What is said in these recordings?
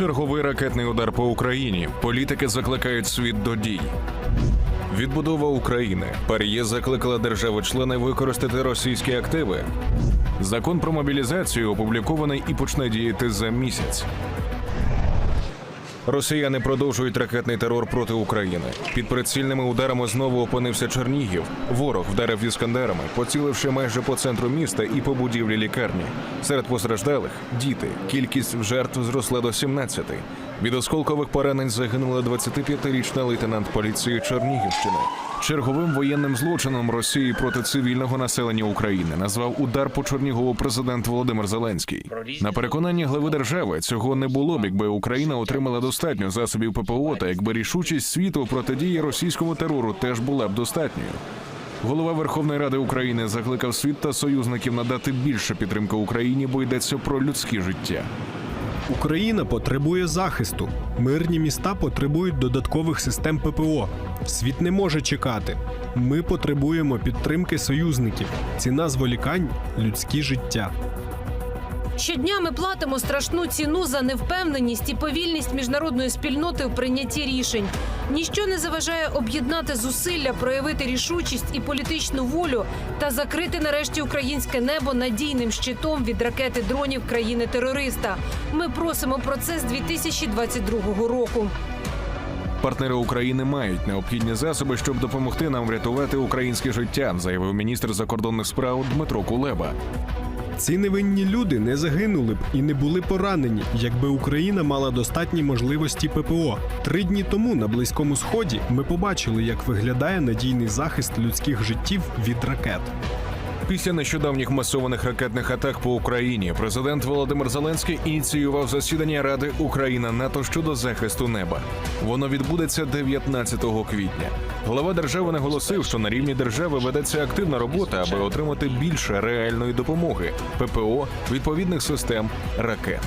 Черговий ракетний удар по Україні. Політики закликають світ до дій. Відбудова України. Пар'є закликала держави-члени використати російські активи. Закон про мобілізацію опублікований і почне діяти за місяць. Росіяни продовжують ракетний терор проти України. Під прицільними ударами знову опинився Чернігів. Ворог вдарив іскандерами, поціливши майже по центру міста і по будівлі лікарні. Серед постраждалих діти. Кількість жертв зросла до 17. Від осколкових поранень загинула 25-річна лейтенант поліції Чернігівщини. Черговим воєнним злочином Росії проти цивільного населення України назвав удар по Чернігову президент Володимир Зеленський. На переконання глави держави цього не було б, якби Україна отримала достатньо засобів ППО та якби рішучість світу протидії російському терору теж була б достатньою. Голова Верховної Ради України закликав світ та союзників надати більше підтримки Україні, бо йдеться про людські життя. Україна потребує захисту. Мирні міста потребують додаткових систем ППО. Світ не може чекати. Ми потребуємо підтримки союзників. Ціна зволікань людські життя. Щодня ми платимо страшну ціну за невпевненість і повільність міжнародної спільноти у прийнятті рішень. Ніщо не заважає об'єднати зусилля, проявити рішучість і політичну волю та закрити нарешті українське небо надійним щитом від ракети дронів країни-терориста. Ми просимо про це з 2022 року. Партнери України мають необхідні засоби, щоб допомогти нам врятувати українське життя, заявив міністр закордонних справ Дмитро Кулеба. Ці невинні люди не загинули б і не були поранені, якби Україна мала достатні можливості ППО. Три дні тому на близькому сході ми побачили, як виглядає надійний захист людських життів від ракет. Після нещодавніх масованих ракетних атак по Україні президент Володимир Зеленський ініціював засідання Ради Україна НАТО щодо захисту неба. Воно відбудеться 19 квітня. Голова держави наголосив, що на рівні держави ведеться активна робота, аби отримати більше реальної допомоги ППО, відповідних систем ракет.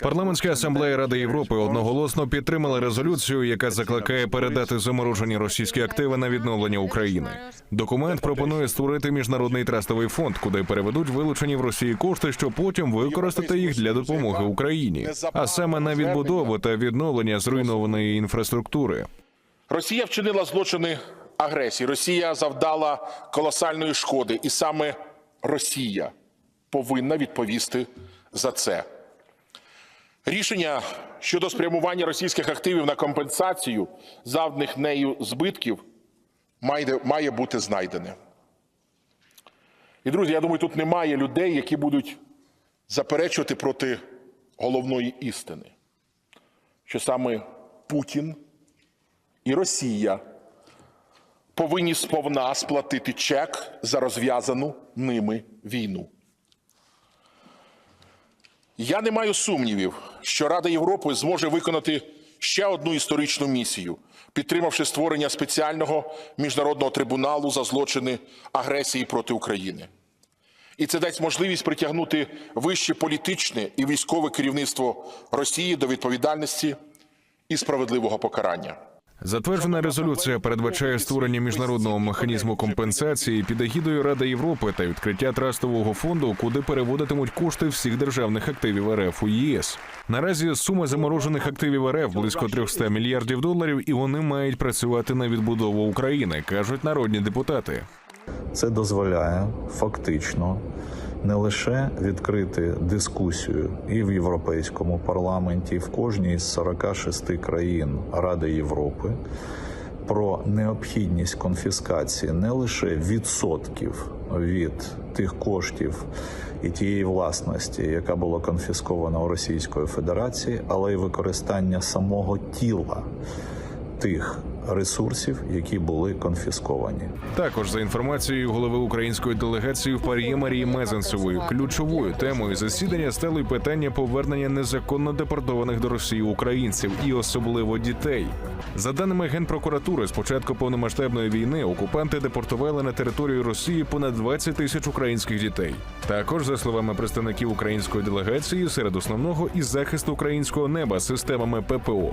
Парламентська асамблея Ради Європи одноголосно підтримала резолюцію, яка закликає передати заморожені російські активи на відновлення України. Документ пропонує створити міжнародний трастовий фонд, куди переведуть вилучені в Росії кошти, щоб потім використати їх для допомоги Україні, а саме на відбудову та відновлення зруйнованої інфраструктури. Росія вчинила злочини агресії. Росія завдала колосальної шкоди, і саме Росія повинна відповісти за це. Рішення щодо спрямування російських активів на компенсацію завданих нею збитків має, має бути знайдене. І, друзі, я думаю, тут немає людей, які будуть заперечувати проти головної істини, що саме Путін і Росія повинні сповна сплатити чек за розв'язану ними війну. Я не маю сумнівів, що Рада Європи зможе виконати ще одну історичну місію, підтримавши створення спеціального міжнародного трибуналу за злочини агресії проти України. І це дасть можливість притягнути вище політичне і військове керівництво Росії до відповідальності і справедливого покарання. Затверджена резолюція передбачає створення міжнародного механізму компенсації під егідою Ради Європи та відкриття трастового фонду, куди переводитимуть кошти всіх державних активів РФ у ЄС. Наразі сума заморожених активів РФ близько 300 мільярдів доларів, і вони мають працювати на відбудову України, кажуть народні депутати. Це дозволяє фактично не лише відкрити дискусію і в Європейському парламенті, і в кожній з 46 країн Ради Європи про необхідність конфіскації не лише відсотків від тих коштів і тієї власності, яка була конфіскована у Російської Федерації, але й використання самого тіла тих ресурсів, які були конфісковані. Також за інформацією голови української делегації в Пар'є Марії Мезенцевої, ключовою темою засідання стало й питання повернення незаконно депортованих до Росії українців і особливо дітей. За даними генпрокуратури, з початку повномасштабної війни окупанти депортували на територію Росії понад 20 тисяч українських дітей. Також, за словами представників української делегації, серед основного і захист українського неба системами ППО.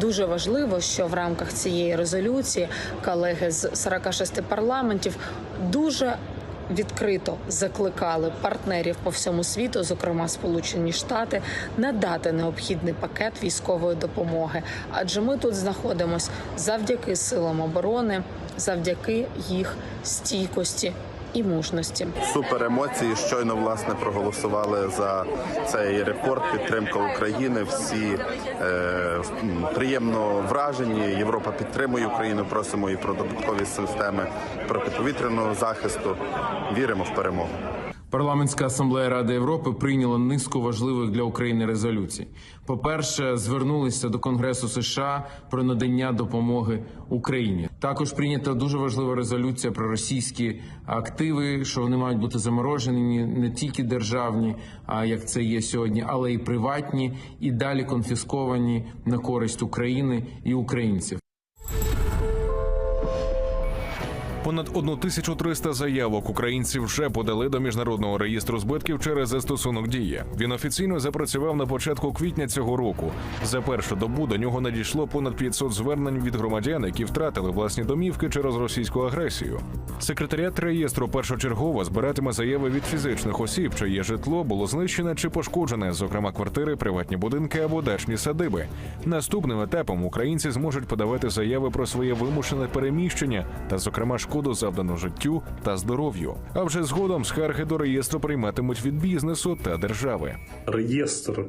Дуже важливо, що в рамках цієї резолюції колеги з 46 парламентів дуже відкрито закликали партнерів по всьому світу, зокрема Сполучені Штати, надати необхідний пакет військової допомоги. Адже ми тут знаходимося завдяки силам оборони, завдяки їх стійкості і мужності. Супер емоції. Щойно власне проголосували за цей репорт. Підтримка України. Всі е, приємно вражені. Європа підтримує Україну. Просимо і про додаткові системи протиповітряного захисту. Віримо в перемогу. Парламентська асамблея Ради Європи прийняла низку важливих для України резолюцій. По-перше, звернулися до Конгресу США про надання допомоги Україні. Також прийнята дуже важлива резолюція про російські активи, що вони мають бути заморожені не тільки державні, а як це є сьогодні, але й приватні, і далі конфісковані на користь України і українців. Понад 1300 заявок українці вже подали до міжнародного реєстру збитків через застосунок дія. Він офіційно запрацював на початку квітня цього року. За першу добу до нього надійшло понад 500 звернень від громадян, які втратили власні домівки через російську агресію. Секретаріат реєстру першочергово збиратиме заяви від фізичних осіб, чиє житло було знищене чи пошкоджене, зокрема квартири, приватні будинки або дачні садиби. Наступним етапом українці зможуть подавати заяви про своє вимушене переміщення та, зокрема, шкоду завдану життю та здоров'ю. А вже згодом скарги до реєстру прийматимуть від бізнесу та держави. реєстр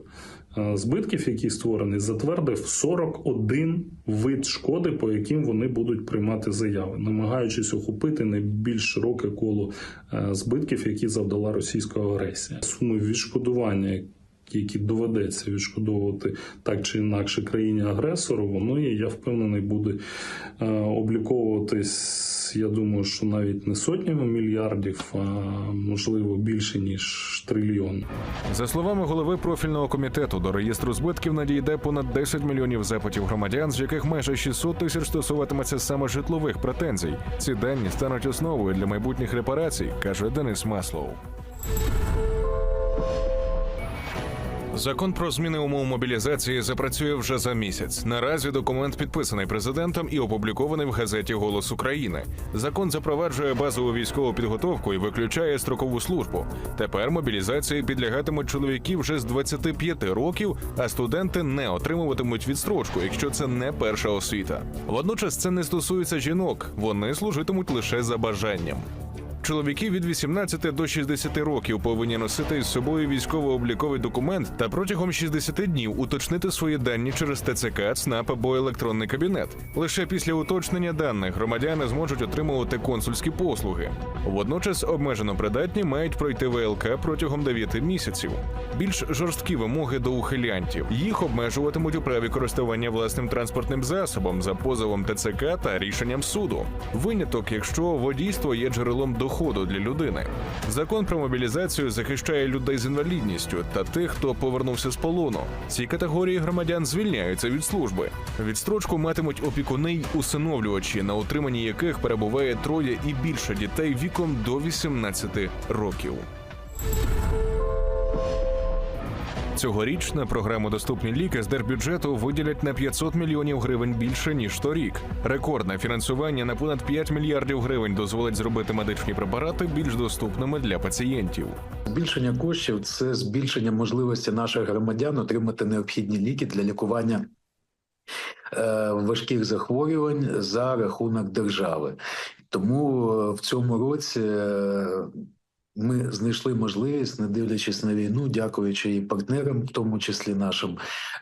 е, збитків, який створений, затвердив 41 вид шкоди, по яким вони будуть приймати заяви, намагаючись охопити найбільш широке коло е, збитків, які завдала російська агресія. Суми відшкодування. Які доведеться відшкодовувати так чи інакше країні агресору, воно я впевнений, буде е, обліковуватись. Я думаю, що навіть не сотнями мільярдів, а можливо більше ніж трильйон. За словами голови профільного комітету, до реєстру збитків надійде понад 10 мільйонів запитів громадян, з яких майже 600 тисяч стосуватиметься саме житлових претензій. Ці дані стануть основою для майбутніх репарацій, каже Денис Маслоу. Закон про зміни умов мобілізації запрацює вже за місяць. Наразі документ підписаний президентом і опублікований в газеті Голос України. Закон запроваджує базову військову підготовку і виключає строкову службу. Тепер мобілізації підлягатимуть чоловіки вже з 25 років, а студенти не отримуватимуть відстрочку, якщо це не перша освіта. Водночас це не стосується жінок, вони служитимуть лише за бажанням. Чоловіки від 18 до 60 років повинні носити із собою військово-обліковий документ та протягом 60 днів уточнити свої дані через ТЦК, ЦНАП або електронний кабінет. Лише після уточнення даних громадяни зможуть отримувати консульські послуги. Водночас обмежено придатні мають пройти ВЛК протягом 9 місяців. Більш жорсткі вимоги до ухилянтів. Їх обмежуватимуть у праві користування власним транспортним засобом за позовом ТЦК та рішенням суду. Виняток, якщо водійство є джерелом доходу для людини. Закон про мобілізацію захищає людей з інвалідністю та тих, хто повернувся з полону. Ці категорії громадян звільняються від служби. Відстрочку матимуть опікуни й усиновлювачі, на утриманні яких перебуває троє і більше дітей віком до 18 років. Цьогоріч на програму Доступні ліки з держбюджету виділять на 500 мільйонів гривень більше ніж торік. Рекордне фінансування на понад 5 мільярдів гривень дозволить зробити медичні препарати більш доступними для пацієнтів. Збільшення коштів це збільшення можливості наших громадян отримати необхідні ліки для лікування е, важких захворювань за рахунок держави. Тому е, в цьому році е, ми знайшли можливість, не дивлячись на війну, дякуючи і партнерам, в тому числі нашим.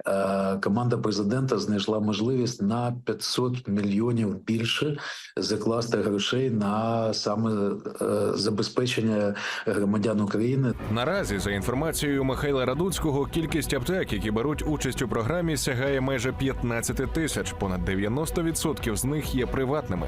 е, Команда президента знайшла можливість на 500 мільйонів більше закласти грошей на саме е, забезпечення громадян України Наразі, за інформацією Михайла Радуцького, кількість аптек, які беруть участь у програмі, сягає майже 15 тисяч. Понад 90% з них є приватними.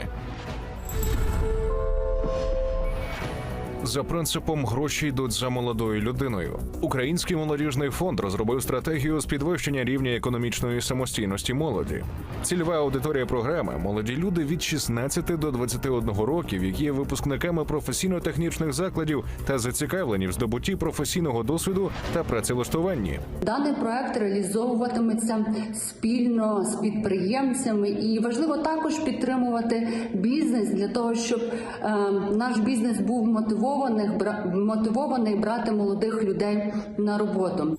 За принципом гроші йдуть за молодою людиною. Український молодіжний фонд розробив стратегію з підвищення рівня економічної самостійності молоді. Цільова аудиторія програми молоді люди від 16 до 21 років, які є випускниками професійно-технічних закладів та зацікавлені в здобутті професійного досвіду та працевлаштуванні. Даний проект реалізовуватиметься спільно з підприємцями, і важливо також підтримувати бізнес для того, щоб е, наш бізнес був мотивований мотивованих мотивований брати молодих людей на роботу.